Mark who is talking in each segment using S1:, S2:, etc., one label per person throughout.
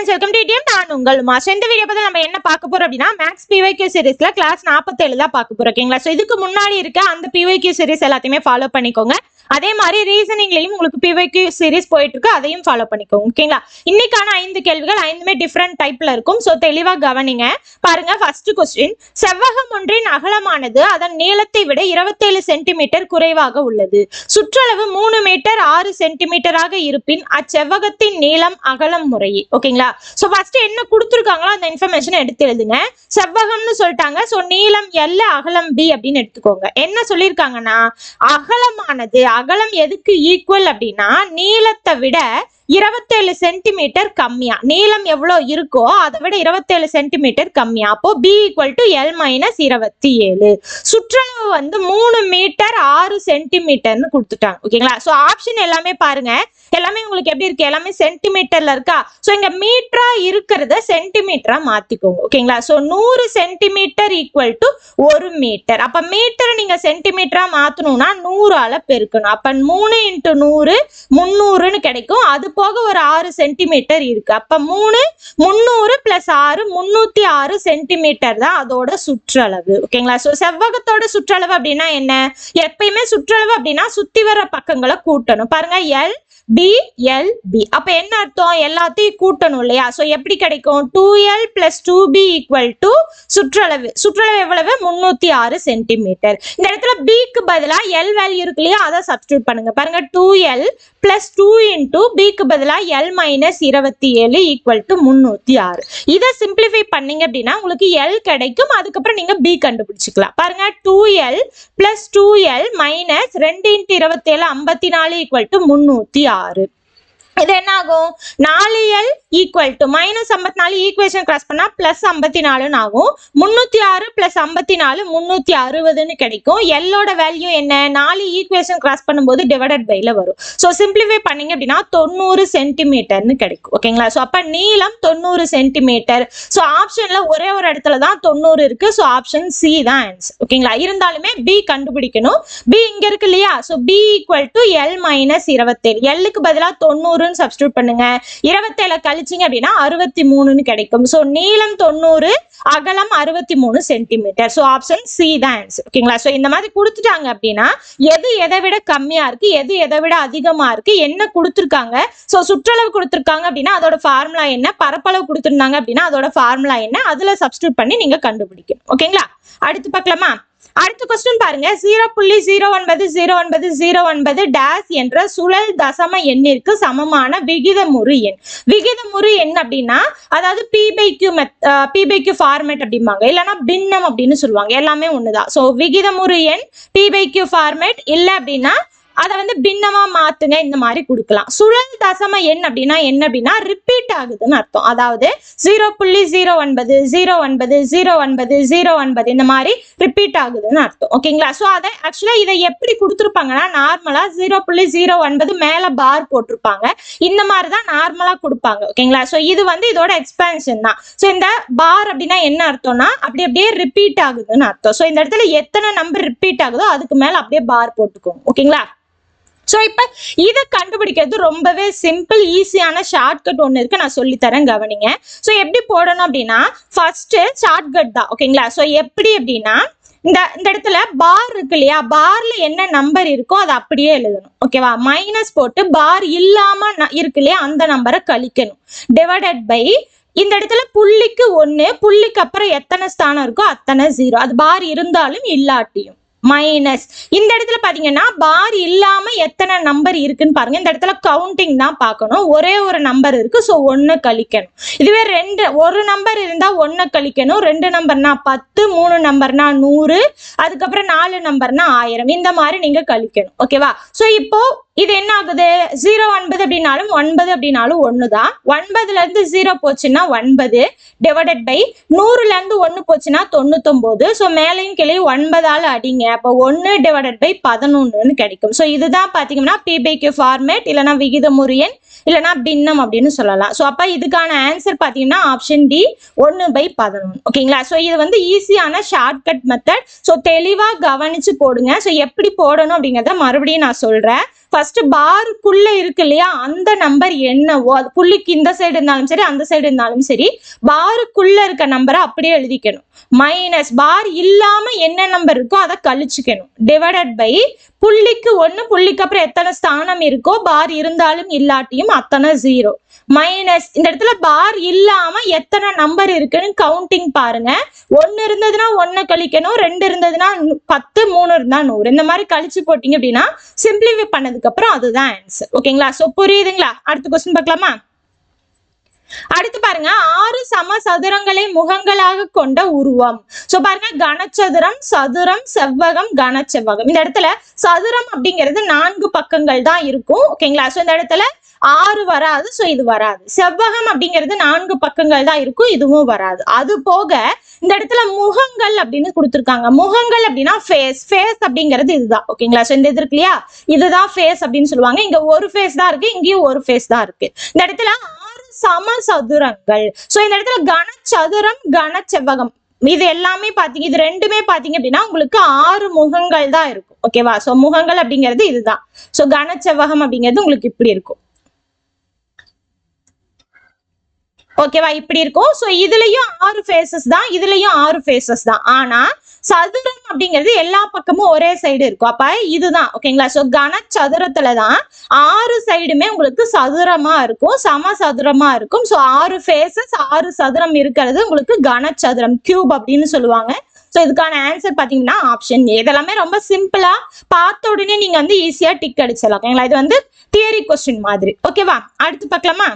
S1: Friends welcome to DM நான் உங்கள் Uma so இந்த வீடியோ பத்தி நம்ம என்ன பார்க்க போறோம் அப்படின்னா மேக்ஸ் பிவைக்யூ சீரிஸ்ல கிளாஸ் நாற்பத்தேழு தான் பார்க்க போறோம் ஓகேங்களா ஸோ இதுக்கு முன்னாடி இருக்க அந்த பிவைக்யூ சீரிஸ் எல்லாத்தையுமே ஃபாலோ பண்ணிக்கோங்க. அதே மாதிரி ரீசனிங்லயும் உங்களுக்கு பிவைக்யூ சீரிஸ் போயிட்டு இருக்கு அதையும் ஃபாலோ பண்ணிக்கோங்க ஓகேங்களா இன்னைக்கான ஐந்து கேள்விகள் ஐந்துமே டிஃப்ரெண்ட் டைப்ல இருக்கும். ஸோ தெளிவா கவனிங்க. பாருங்க ஃபர்ஸ்ட் கொஸ்டின் செவ்வகம் ஒன்றின் அகலமானது அதன் நீளத்தை விட இருபத்தேழு சென்டிமீட்டர் குறைவாக உள்ளது. சுற்றளவு மூணு மீட்டர் ஆறு சென்டிமீட்டராக இருப்பின் அச்செவ்வகத்தின் நீளம் அகலம் முறையே ஓகேங்களா ஸோ ஃபர்ஸ்ட் என்ன கொடுத்துருக்காங்களோ அந்த இன்ஃபர்மேஷன் எடுத்து எழுதுங்க. செவ்வகம்னு சொல்லிட்டாங்க. ஸோ நீளம் எல்ல அகலம் பி அப்படின்னு எடுத்துக்கோங்க. என்ன சொல்லியிருக்காங்கன்னா அகலமானது அகலம் எதுக்கு ஈக்குவல் அப்படின்னா நீளத்தை விட இருபத்தேழு சென்டிமீட்டர் கம்மியா. நீளம் எவ்வளோ இருக்கோ அதை விட இருபத்தேழு சென்டிமீட்டர் கம்மியா. அப்போ P equal to L minus இருபத்தி ஏழு சுற்றளவு வந்து மூணு மீட்டர் ஆறு சென்டிமீட்டர்னு கொடுத்துட்டாங்க. ஓகேங்களா? ஸோ ஆப்ஷன் எல்லாமே பாருங்க. எல்லாமே உங்களுக்கு எப்படி இருக்கு? எல்லாமே சென்டிமீட்டர்ல இருக்கா? ஸோ இங்க மீட்டரா இருக்கிறத சென்டிமீட்டரா மாத்திக்கோங்க. ஓகேங்களா? ஸோ நூறு சென்டிமீட்டர் ஈக்குவல் டு ஒரு மீட்டர் அப்ப மீட்டர் நீங்க சென்டிமீட்டரா மாத்தணும்னா நூறால பெருக்கணும். அப்ப மூணு இன்ட்டு நூறு முந்நூறுன்னு கிடைக்கும். அது போக ஒரு ஆறு சென்டிமீட்டர் இருக்கு. அப்ப மூணு முந்நூறு பிளஸ் ஆறு முன்னூத்தி ஆறு சென்டிமீட்டர் தான் அதோட சுற்றளவு. ஓகேங்களா ஸோ செவ்வகத்தோட சுற்றளவு அப்படின்னா என்ன? எப்பயுமே சுற்றளவு அப்படின்னா சுத்தி வர பக்கங்களை கூட்டணும். பாருங்க எல் பி எல் பி என்ன அர்த்தம்? எல்லாத்தையும் கூட்டணும் இல்லையா? ஸோ எப்படி கிடைக்கும்? Two L plus two P equal to சுற்றளவு. சுற்றளவு எவ்வளவு? முந்நூற்றி ஆறு சென்டிமீட்டர் இந்த இடத்துல பிக்கு பதிலாக எல் வேல்யூ இருக்கு இல்லையா? அதை சப்ஸ்டியூட் பண்ணுங்க. பாருங்க two L plus two into பிக்கு பதிலாக எல் மைனஸ் இருபத்தி ஏழு ஈக்குவல் டு முந்நூற்றி ஆறு. இதை சிம்பிளிஃபை பண்ணீங்க அப்படின்னா உங்களுக்கு எல் கிடைக்கும். அதுக்கப்புறம் நீங்கள் பி கண்டுபிடிச்சிக்கலாம். பாருங்க two L plus two L minus ரெண்டு இன்ட்டு இருபத்தேழு ஐம்பத்தி நாலு ஈக்குவல் டு முந்நூற்றி ஆறு. ஆறு இது என்ன ஆகும் நாலு எல் ஈக்குவல் டு மைனஸ் ஐம்பத்தி நாலு ஈக்குவேஷன் கிராஸ் பண்ணா பிளஸ் ஐம்பத்தி நாலுன்னு ஆகும். முந்நூற்றி ஆறு பிளஸ் ஐம்பத்தி நாலு முந்நூற்றி அறுபதுன்னு கிடைக்கும் எல்லோட வேல்யூ என்ன? நாலு ஈக்குவேஷன் கிராஸ் பண்ணும்போது டிவைடட் பைல வரும். ஸோ சிம்பிளிஃபை பண்ணீங்க அப்படின்னா தொண்ணூறு சென்டிமீட்டர்னு கிடைக்கும். ஓகேங்களா ஸோ அப்போ நீளம் தொண்ணூறு சென்டிமீட்டர் ஸோ ஆப்ஷன்ல ஒரே ஒரு இடத்துல தான் தொண்ணூறு இருக்கு. ஸோ ஆப்ஷன் சி தான் ஆன்சர் ஓகேங்களா இருந்தாலுமே பி கண்டுபிடிக்கணும். பி இங்க இருக்கு இல்லையா? So P equal to L minus இருபத்தேழு. எல்லுக்கு பதிலாக தொண்ணூறுன்னு சப்ஸ்டியூட் பண்ணுங்க. இருபத்தேழு கழிச்சிங்க அப்படின்னா அறுபத்தி மூணுன்னு கிடைக்கும். ஸோ நீளம் தொண்ணூறு அகலம் அறுபத்தி மூணு சென்டிமீட்டர் ஸோ ஆப்ஷன் சி தான் ஆன்சர் ஓகேங்களா ஸோ இந்த மாதிரி கொடுத்துட்டாங்க அப்படின்னா எது எதை விட கம்மியா இருக்கு எது எதை விட அதிகமா இருக்கு என்ன கொடுத்துருக்காங்க? ஸோ சுற்றளவு கொடுத்துருக்காங்க அப்படின்னா அதோட ஃபார்முலா என்ன? பரப்பளவு கொடுத்துருந்தாங்க அப்படின்னா அதோட ஃபார்முலா என்ன? அதுல சப்ஸ்டியூட் பண்ணி நீங்க கண்டுபிடிக்கணும். ஓகேங்களா அடுத்து பார்க்கலாமா? அடுத்த கொஸ்டின் பாருங்க. ஜீரோ புள்ளி ஜீரோ ஒன்பது ஜீரோ ஒன்பது ஜீரோ ஒன்பது டேஸ் என்ற சுழல் தசம எண்ணிற்கு சமமான விகிதமுறு எண். விகிதமுறு எண் அப்படின்னா அதாவது பி பை கியூ மெத் பி பை கியூ ஃபார்மேட் அப்படிம்பாங்க. இல்லைன்னா பின்னம் அப்படின்னு சொல்லுவாங்க. எல்லாமே ஒன்று தான் ஸோ விகிதமுறு எண் பி பை கியூ ஃபார்மேட் இல்லை அப்படின்னா அதை வந்து பின்னமா மாத்துங்க இந்த மாதிரி கொடுக்கலாம். சுழல் தசம எண் அப்படின்னா என்ன அப்படின்னா ரிப்பீட் ஆகுதுன்னு அர்த்தம். அதாவது ஜீரோ புள்ளி ஜீரோ ஒன்பது ஜீரோ ஒன்பது ஜீரோ ஒன்பது ஜீரோ ஒன்பது இந்த மாதிரி ரிப்பீட் ஆகுதுன்னு அர்த்தம். ஓகேங்களா ஸோ அதை ஆக்சுவலா இதை எப்படி கொடுத்துருப்பாங்கன்னா நார்மலா ஜீரோ புள்ளி ஜீரோ ஒன்பது மேல பார் போட்டிருப்பாங்க. இந்த மாதிரி தான் நார்மலா கொடுப்பாங்க. ஓகேங்களா ஸோ இது வந்து இதோட எக்ஸ்பேன்ஷன் தான். ஸோ இந்த பார் அப்படின்னா என்ன அர்த்தம்னா அப்படி அப்படியே ரிப்பீட் ஆகுதுன்னு அர்த்தம். ஸோ இந்த இடத்துல எத்தனை நம்பர் ரிப்பீட் ஆகுதோ அதுக்கு மேல அப்படியே பார் போட்டுக்கோங்க. ஓகேங்களா ஸோ இப்போ இதை கண்டுபிடிக்கிறது ரொம்பவே சிம்பிள் ஈஸியான ஷார்ட்கட் ஒன்று இருக்கு. நான் சொல்லித்தரேன் கவனிங்க. ஸோ எப்படி போடணும் அப்படின்னா ஃபர்ஸ்ட்டு ஷார்ட்கட் தான் ஓகேங்களா? ஸோ எப்படி அப்படின்னா இந்த இந்த இடத்துல பார் இருக்கு இல்லையா? பார்ல என்ன நம்பர் இருக்கோ அதை அப்படியே எழுதணும். ஓகேவா மைனஸ் போட்டு பார் இல்லாம இருக்கு இல்லையா? அந்த நம்பரை கழிக்கணும். டிவைடட் பை இந்த இடத்துல புள்ளிக்கு ஒன்று புள்ளிக்கு அப்புறம் எத்தனை ஸ்தானம் இருக்கோ அத்தனை ஜீரோ அது பார் இருந்தாலும் இல்லாட்டியும். மைனஸ் இந்த இடத்துல பார்த்தீங்கன்னா பார் இல்லாமல் எத்தனை நம்பர் இருக்குன்னு பாருங்க. இந்த இடத்துல கவுண்டிங் தான் பார்க்கணும். ஒரே ஒரு நம்பர் இருக்கு ஸோ ஒன்று கழிக்கணும். இதுவே ரெண்டு ஒரு நம்பர் இருந்தால் ஒன்று கழிக்கணும். ரெண்டு நம்பர்னா பத்து மூணு நம்பர்னா நூறு அதுக்கப்புறம் நாலு நம்பர்னா ஆயிரம். இந்த மாதிரி நீங்கள் கழிக்கணும். ஓகேவா ஸோ இப்போ இது என்ன ஆகுது? ஜீரோ ஒன்பது அப்படின்னாலும் ஒன்பது அப்படின்னாலும் ஒன்று தான் ஒன்பதுல இருந்து ஜீரோ போச்சுன்னா ஒன்பது டிவைடட் பை நூறுல இருந்து ஒன்று போச்சுன்னா தொண்ணூத்தொம்போது. ஸோ மேலையும் கீழே ஒன்பதால் அடிங்க. அப்போ ஒன்று டிவைடட் பை பதினொன்றுன்னு கிடைக்கும். ஸோ இதுதான் பார்த்தீங்கன்னா பி ஃபார்மேட் இல்லைனா விகிதமுறு இல்லைனா பின்னம் அப்படின்னு சொல்லலாம். ஸோ அப்போ இதுக்கான ஆன்சர் பார்த்தீங்கன்னா ஆப்ஷன் டி ஒன்று பை பதினொன்று ஓகேங்களா ஸோ இது வந்து ஈஸியான ஷார்ட்கட் மெத்தட் ஸோ தெளிவாக கவனிச்சு போடுங்க. ஸோ எப்படி போடணும் அப்படிங்கிறத மறுபடியும் நான் சொல்கிறேன் ஃபர்ஸ்ட் பாருக்குள்ள இருக்கு இல்லையா? அந்த நம்பர் என்னவோ அது புள்ளிக்கு இந்த சைடு இருந்தாலும் சரி அந்த சைடு இருந்தாலும் சரி பாருக்குள்ள இருக்க நம்பரை அப்படியே எழுதிக்கணும். மைனஸ் பார் இல்லாம என்ன நம்பர் இருக்கோ அதை கழிச்சுக்கணும். டிவைடட் பை புள்ளிக்கு ஒன்று புள்ளிக்கு அப்புறம் எத்தனை ஸ்தானம் இருக்கோ பார் இருந்தாலும் இல்லாட்டியும் அத்தனை ஜீரோ மைனஸ் இந்த இடத்துல பார் இல்லாம எத்தனை நம்பர் இருக்குன்னு கவுண்டிங் பாருங்க. ஒன்னு இருந்ததுன்னா ஒன்னு கழிக்கணும் ரெண்டு இருந்ததுன்னா பத்து மூணு இருந்தா நூறு. இந்த மாதிரி கழிச்சு போட்டீங்க அப்படின்னா சிம்பிளிஃபை பண்ணது அதுக்கப்புறம் அதுதான் ஆன்சர் ஓகேங்களா ஸோ புரியுதுங்களா? அடுத்த கொஸ்டின் பார்க்கலாமா? அடுத்து பாருங்க. ஆறு சம சதுரங்களை முகங்களாக கொண்ட உருவம். சோ பாருங்க. கனச்சதுரம் சதுரம் செவ்வகம் கனச்செவ்வகம். இந்த இடத்துல சதுரம் அப்படிங்கிறது நான்கு பக்கங்கள் தான் இருக்கும். ஓகேங்களா சோ இந்த இடத்துல ஆறு வராது ஸோ இது வராது. செவ்வகம் அப்படிங்கிறது நான்கு பக்கங்கள் தான் இருக்கும் இதுவும் வராது. அது போக இந்த இடத்துல முகங்கள் அப்படின்னு கொடுத்துருக்காங்க. முகங்கள் அப்படின்னா ஃபேஸ் ஃபேஸ் அப்படிங்கிறது இதுதான். ஓகேங்களா ஸோ இந்த இது இருக்கு இல்லையா? இதுதான் ஃபேஸ் அப்படின்னு சொல்லுவாங்க. இங்க ஒரு ஃபேஸ் தான் இருக்கு இங்கேயும் ஒரு ஃபேஸ் தான் இருக்கு. இந்த இடத்துல ஆறு சம சதுரங்கள் ஸோ இந்த இடத்துல கனச்சதுரம் கனச்செவ்வகம். இது எல்லாமே பாத்தீங்க இது ரெண்டுமே பாத்தீங்க அப்படின்னா உங்களுக்கு ஆறு முகங்கள் தான் இருக்கும். ஓகேவா சோ முகங்கள் அப்படிங்கிறது இதுதான். சோ கனச்செவ்வகம் அப்படிங்கிறது உங்களுக்கு இப்படி இருக்கும். ஓகேவா இப்படி இருக்கும். ஸோ இதுலயும் ஆறு ஃபேஸஸ் தான் இதுலயும் ஆறு ஃபேஸஸ் தான். ஆனா சதுரம் அப்படிங்கிறது எல்லா பக்கமும் ஒரே சைடு இருக்கும். அப்ப இதுதான் ஓகேங்களா ஸோ கனச்சதுரத்துல தான் ஆறு சைடுமே உங்களுக்கு சதுரமா இருக்கும் சம சதுரமா இருக்கும். ஸோ ஆறு ஃபேஸஸ் ஆறு சதுரம் இருக்கிறது உங்களுக்கு கனச்சதுரம் கியூப் அப்படின்னு சொல்லுவாங்க. ஸோ இதுக்கான ஆன்சர் பார்த்தீங்கன்னா ஆப்ஷன் இதெல்லாமே ரொம்ப சிம்பிளா பார்த்த உடனே நீங்க வந்து ஈஸியா டிக் அடிச்சிடலாம். ஓகேங்களா இது வந்து தியரி கொஸ்டின் மாதிரி. ஓகேவா அடுத்து பார்க்கலாமா?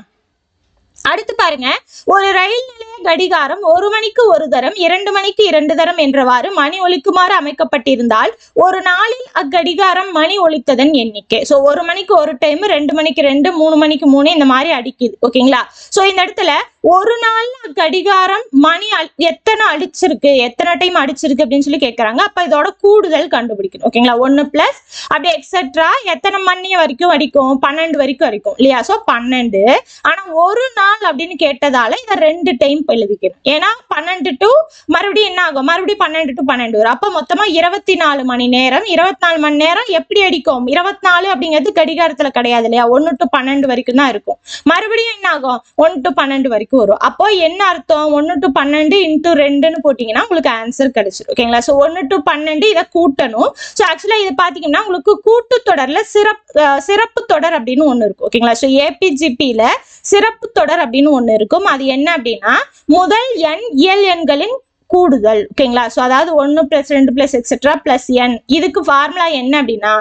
S1: அடுத்து பாருங்க. ஒரு ரயில் நிலைய கடிகாரம் ஒரு மணிக்கு ஒரு தரம் இரண்டு மணிக்கு இரண்டு தரம் என்றவாறு மணி ஒலிக்குமாறு அமைக்கப்பட்டிருந்தால் ஒரு நாளில் அக்கடிகாரம் மணி ஒலித்ததன் எண்ணிக்கை. ஸோ ஒரு மணிக்கு ஒரு டைம் ரெண்டு மணிக்கு ரெண்டு மூணு மணிக்கு மூணு இந்த மாதிரி அடிக்குது. ஓகேங்களா ஸோ இந்த இடத்துல ஒரு நாள் கடிகாரம் மணி எத்தனை அடிச்சிருக்கு எத்தனை டைம் அடிச்சிருக்கு அப்படின்னு சொல்லி கேட்கறாங்க அப்ப இதோட கூடுதல் கண்டுபிடிக்கணும். ஓகேங்களா ஒன்னு பிளஸ் அப்படி எக்ஸெட்ரா எத்தனை மணி வரைக்கும் அடிக்கும்? பன்னெண்டு வரைக்கும் அடிக்கும். இல்லையா? சோ பன்னெண்டு. ஆனா ஒரு நாள் அப்படின்னு கேட்டதால இதை ரெண்டு டைம் எழுதிக்கணும். ஏன்னா பன்னெண்டு டு மறுபடியும் என்ன ஆகும்? மறுபடியும் பன்னெண்டு டு பன்னெண்டு வரும். அப்ப மொத்தமா இருபத்தி நாலு மணி நேரம் இருபத்தி நாலு மணி நேரம் எப்படி அடிக்கும்? இருபத்தி நாலு அப்படிங்கிறது கடிகாரத்துல கிடையாது இல்லையா? ஒன்னு டு பன்னெண்டு வரைக்கும் தான் இருக்கும். மறுபடியும் என்ன ஆகும்? ஒன் டு பன்னெண்டு வரைக்கும் வரும். அப்போ என்ன அர்த்தம்? ஒன்னு டு பன்னெண்டு இன்டூ ரெண்டுன்னு போட்டீங்கன்னா உங்களுக்கு ஆன்சர் கிடைச்சிடும் ஓகேங்களா ஸோ ஒன்னு டு பன்னெண்டு இதை கூட்டணும். ஸோ ஆக்சுவலா இது பாத்தீங்கன்னா உங்களுக்கு கூட்டு தொடர்ல சிறப்பு சிறப்பு தொடர் அப்படின்னு ஒண்ணு இருக்கும். ஓகேங்களா ஸோ ஏபிஜிபியில சிறப்பு தொடர் அப்படின்னு ஒன்று இருக்கும். அது என்ன அப்படின்னா முதல் எண் இயல் எண்களின் கூடுதல் ஓகேங்களா? ஸோ அதாவது ஒன்று பிளஸ் ரெண்டு பிளஸ் எக்ஸெட்ரா பிளஸ் என் இதுக்கு ஃபார்முலா என்ன அப்படின்னா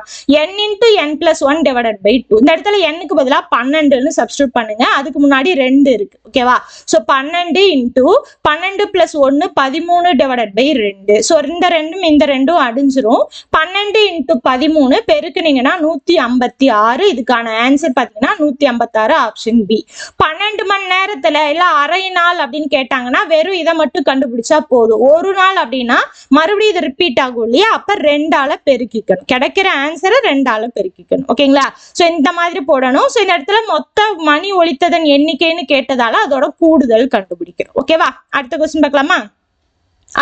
S1: N into N plus one divided by two இந்த இடத்துல எண்ணுக்கு பதிலாக பன்னெண்டுன்னு சப்ஸ்டியூட் பண்ணுங்க. அதுக்கு முன்னாடி ரெண்டு இருக்கு ஓகேவா ஸோ பன்னெண்டு இன்ட்டு பன்னெண்டு பிளஸ் ஒன்று பதிமூணு டிவைடட் பை ரெண்டு. ஸோ இந்த ரெண்டும் இந்த ரெண்டும் அடிஞ்சிரும். பன்னெண்டு இன்ட்டு பதிமூணு பெருக்குனீங்கன்னா நூற்றி ஐம்பத்தி ஆறு. இதுக்கான ஆன்சர் பார்த்தீங்கன்னா நூற்றி ஐம்பத்தாறு ஆப்ஷன் பி பன்னெண்டு மணி நேரத்தில் இல்லை அரை நாள் அப்படின்னு கேட்டாங்கன்னா வெறும் இதை மட்டும் கண்டுபிடிச்சா போதும். ஒரு நாள் அப்படின்னா மறுபடியும் இது ரிப்பீட் ஆகும் இல்லையா? அப்ப ரெண்டால பெருக்கிக்கணும். கிடைக்கிற ஆன்சரை ரெண்டால பெருக்கிக்கணும். ஓகேங்களா? சோ இந்த மாதிரி போடணும். சோ இந்த இடத்துல மொத்த மணி ஒழித்ததன் எண்ணிக்கைன்னு கேட்டதால அதோட கூடுதல் கண்டுபிடிக்கணும். ஓகேவா? அடுத்த கொஸ்டின் பார்க்கலாமா?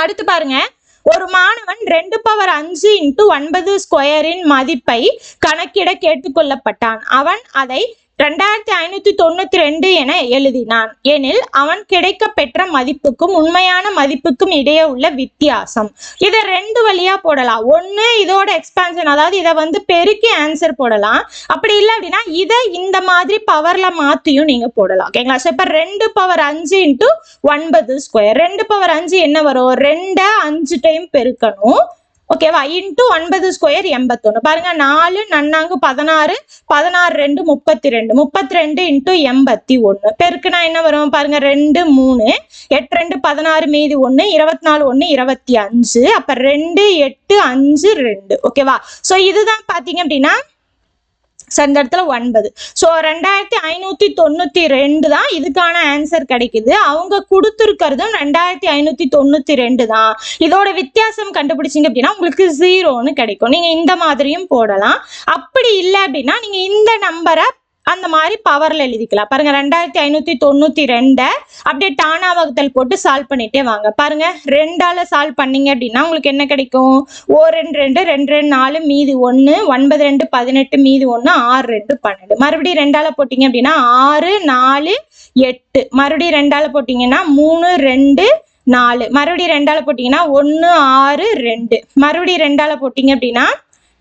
S1: அடுத்து பாருங்க. ஒரு மாணவன் ரெண்டு பவர் அஞ்சு இன்ட்டு ஒன்பது ஸ்கொயரின் மதிப்பை கணக்கிட கேட்டுக்கொள்ளப்பட்டான். அவன் அதை ரெண்டாயிரத்தி ஐநூத்தி தொண்ணூத்தி ரெண்டு என எழுதினான். எனில் அவன் கிடைக்க பெற்ற மதிப்புக்கும் உண்மையான மதிப்புக்கும் இடையே உள்ள வித்தியாசம். இதை ரெண்டு வழியா போடலாம். ஒண்ணு இதோட எக்ஸ்பான்ஷன் அதாவது இதை வந்து பெருக்கி ஆன்சர் போடலாம். அப்படி இல்லை அப்படின்னா இதை இந்த மாதிரி பவர்ல மாத்தியும் நீங்க போடலாம். ஓகேங்களா ஸோ இப்போ ரெண்டு பவர் அஞ்சு இன்ட்டு ஒன்பது ஸ்கொயர் ரெண்டு பவர் அஞ்சு என்ன வரும்? ரெண்டை அஞ்சு டைம் பெருக்கணும். ஓகேவா இன்ட்டு ஒன்பது ஸ்கொயர் எண்பத்தொன்னு. பாருங்க நாலு நன்னாங்கு பதினாறு பதினாறு ரெண்டு முப்பத்தி ரெண்டு முப்பத்தி ரெண்டு இன்ட்டு எண்பத்தி ஒன்று பெருக்குனா என்ன வரும்? பாருங்க ரெண்டு மூணு எட்டு ரெண்டு பதினாறு மீதி ஒன்று இருபத்தி நாலு ஒன்று இருபத்தி அஞ்சு. அப்போ ரெண்டு எட்டு அஞ்சு ரெண்டு. ஓகேவா ஸோ இதுதான் பார்த்தீங்க அப்படின்னா ஸோ இந்த இடத்துல ஒன்பது. ஸோ ரெண்டாயிரத்தி ஐநூற்றி தொண்ணூற்றி ரெண்டு தான் இதுக்கான ஆன்சர் கிடைக்குது. அவங்க கொடுத்துருக்கிறதும் ரெண்டாயிரத்தி ஐநூற்றி தொண்ணூற்றி ரெண்டு தான். இதோட வித்தியாசம் கண்டுபிடிச்சிங்க அப்படின்னா உங்களுக்கு ஜீரோன்னு கிடைக்கும். நீங்கள் இந்த மாதிரியும் போடலாம். அப்படி இல்லை அப்படின்னா நீங்கள் இந்த நம்பரை அந்த மாதிரி பவரில் எழுதிக்கலாம். பாருங்கள் ரெண்டாயிரத்தி ஐநூற்றி தொண்ணூற்றி ரெண்டை அப்படியே டானா வகுத்தல் போட்டு சால்வ் பண்ணிகிட்டே வாங்க. பாருங்கள் ரெண்டால் சால்வ் பண்ணீங்க அப்படின்னா உங்களுக்கு என்ன கிடைக்கும்? ஓ ரெண்டு ரெண்டு ரெண்டு ரெண்டு நாலு மீதி ஒன்று ஒன்பது ரெண்டு பதினெட்டு மீதி ஒன்று ஆறு ரெண்டு பன்னெண்டு. மறுபடியும் ரெண்டால் போட்டிங்க அப்படின்னா ஆறு நாலு எட்டு. மறுபடியும் ரெண்டால் போட்டிங்கன்னா மூணு ரெண்டு நாலு. மறுபடியும் ரெண்டால் போட்டிங்கன்னா ஒன்று ஆறு ரெண்டு. மறுபடியும் ரெண்டால் போட்டிங்க அப்படின்னா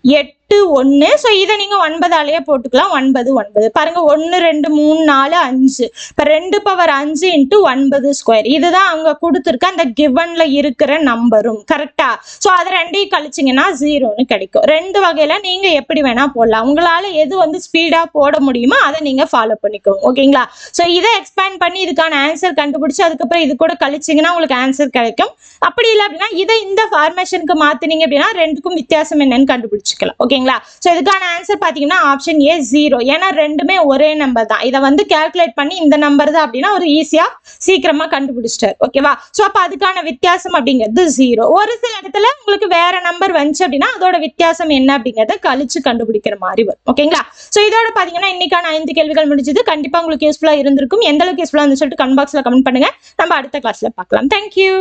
S1: எட்டு. ஒன்று ஸோ இதை நீங்கள் ஒன்பதாலேயே போட்டுக்கலாம். ஒன்பது ஒன்பது. பாருங்க ஒன்று ரெண்டு மூணு நாலு அஞ்சு. இப்போ ரெண்டு பவர் அஞ்சு இன்ட்டு ஒன்பது ஸ்கொயர் இதுதான் அவங்க கொடுத்துருக்க அந்த கிவனில் இருக்கிற நம்பரும் கரெக்டாக ஸோ அதை ரெண்டையும் கழிச்சிங்கன்னா ஜீரோன்னு கிடைக்கும். ரெண்டு வகையில் நீங்கள் எப்படி வேணால் போடலாம். உங்களால் எது வந்து ஸ்பீடாக போட முடியுமோ அதை நீங்கள் ஃபாலோ பண்ணிக்கோங்க. ஓகேங்களா? ஸோ இதை எக்ஸ்பேண்ட் பண்ணி இதுக்கான ஆன்சர் கண்டுபிடிச்சி அதுக்கப்புறம் இது கூட கழிச்சிங்கன்னா உங்களுக்கு ஆன்சர் கிடைக்கும். அப்படி இல்லை அப்படின்னா இதை இந்த ஃபார்மேஷனுக்கு மாற்றினீங்க அப்படின்னா ரெண்டுக்கும் வித்தியாசம் என்னன்னு கண்டுபிடிச்சிக்கலாம். ஓகே ஓகேங்களா ஸோ இதுக்கான ஆன்சர் பார்த்தீங்கன்னா ஆப்ஷன் ஏ ஜீரோ ஏன்னா ரெண்டுமே ஒரே நம்பர் தான். இதை வந்து கேல்குலேட் பண்ணி இந்த நம்பர் தான் அப்படின்னா ஒரு ஈஸியாக சீக்கிரமாக கண்டுபிடிச்சிட்டார். ஓகேவா ஸோ அப்போ அதுக்கான வித்தியாசம் அப்படிங்கிறது ஜீரோ ஒரு சில இடத்துல உங்களுக்கு வேற நம்பர் வந்துச்சு அப்படின்னா அதோட வித்தியாசம் என்ன அப்படிங்கிறத கழிச்சு கண்டுபிடிக்கிற மாதிரி வரும். ஓகேங்களா ஸோ இதோட பார்த்தீங்கன்னா இன்னைக்கான ஐந்து கேள்விகள் முடிஞ்சது. கண்டிப்பாக உங்களுக்கு யூஸ்ஃபுல்லாக இருந்திருக்கும். எந்த அளவுக்கு யூஸ்ஃபுல்லாக இருந்து சொல்லிட்டு கமெண்ட் பாக்ஸில் கமெண்ட் பண்ணுங்க. நம்ம அடுத்த கிளாஸில் பார்க்கலாம். தேங்க்யூ